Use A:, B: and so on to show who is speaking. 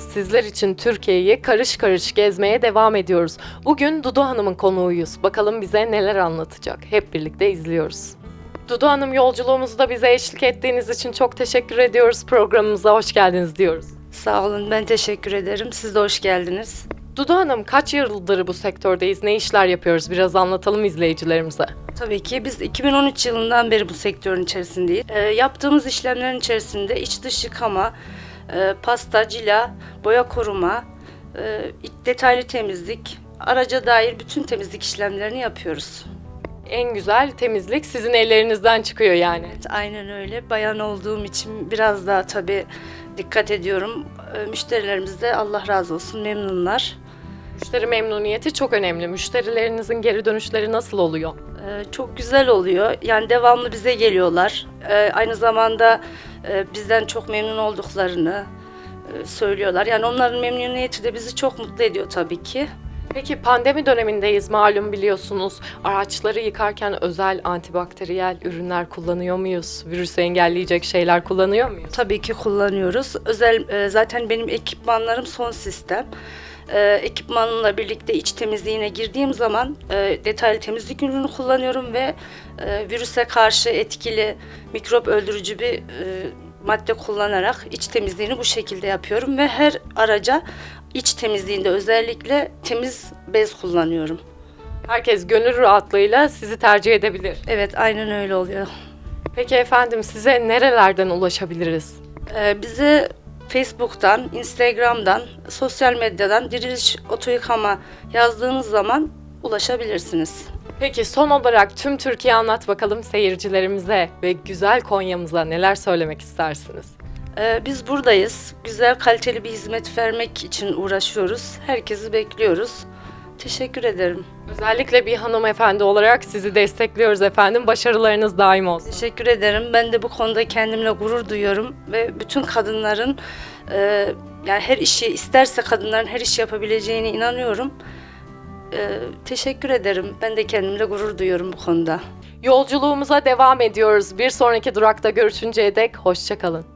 A: Sizler için Türkiye'yi karış karış gezmeye devam ediyoruz. Bugün Dudu Hanım'ın konuğuyuz. Bakalım bize neler anlatacak. Hep birlikte izliyoruz. Dudu Hanım yolculuğumuzda bize eşlik ettiğiniz için çok teşekkür ediyoruz. Programımıza hoş geldiniz diyoruz.
B: Sağ olun, ben teşekkür ederim. Siz de hoş geldiniz.
A: Dudu Hanım kaç yıldır bu sektördeyiz? Ne işler yapıyoruz? Biraz anlatalım izleyicilerimize.
B: Tabii ki biz 2013 yılından beri bu sektörün içerisindeyiz. Ee, yaptığımız işlemlerin içerisinde iç dış yıkama, e, pasta, cila, boya koruma, e, detaylı temizlik, araca dair bütün temizlik işlemlerini yapıyoruz.
A: En güzel temizlik sizin ellerinizden çıkıyor yani.
B: Evet, aynen öyle. Bayan olduğum için biraz daha tabii dikkat ediyorum. E, müşterilerimiz de Allah razı olsun memnunlar.
A: Müşteri memnuniyeti çok önemli. Müşterilerinizin geri dönüşleri nasıl oluyor?
B: Ee, çok güzel oluyor. Yani devamlı bize geliyorlar. Ee, aynı zamanda bizden çok memnun olduklarını e, söylüyorlar. Yani onların memnuniyeti de bizi çok mutlu ediyor tabii ki.
A: Peki pandemi dönemindeyiz malum biliyorsunuz. Araçları yıkarken özel antibakteriyel ürünler kullanıyor muyuz? Virüsü engelleyecek şeyler kullanıyor muyuz?
B: Tabii ki kullanıyoruz. Özel e, zaten benim ekipmanlarım son sistem. E, ekipmanımla birlikte iç temizliğine girdiğim zaman e, detaylı temizlik ürünü kullanıyorum ve e, virüse karşı etkili mikrop öldürücü bir e, madde kullanarak iç temizliğini bu şekilde yapıyorum ve her araca iç temizliğinde özellikle temiz bez kullanıyorum.
A: Herkes gönül rahatlığıyla sizi tercih edebilir.
B: Evet aynen öyle oluyor.
A: Peki efendim size nerelerden ulaşabiliriz?
B: Ee, bize Facebook'tan, Instagram'dan, sosyal medyadan Diriliş Oto Yıkama yazdığınız zaman ulaşabilirsiniz.
A: Peki son olarak tüm Türkiye anlat bakalım seyircilerimize ve güzel Konya'mıza neler söylemek istersiniz?
B: Ee, biz buradayız. Güzel, kaliteli bir hizmet vermek için uğraşıyoruz. Herkesi bekliyoruz. Teşekkür ederim.
A: Özellikle bir hanımefendi olarak sizi destekliyoruz efendim. Başarılarınız daim olsun.
B: Teşekkür ederim. Ben de bu konuda kendimle gurur duyuyorum ve bütün kadınların e, yani her işi isterse kadınların her işi yapabileceğine inanıyorum. E, teşekkür ederim. Ben de kendimle gurur duyuyorum bu konuda.
A: Yolculuğumuza devam ediyoruz. Bir sonraki durakta görüşünceye dek hoşçakalın.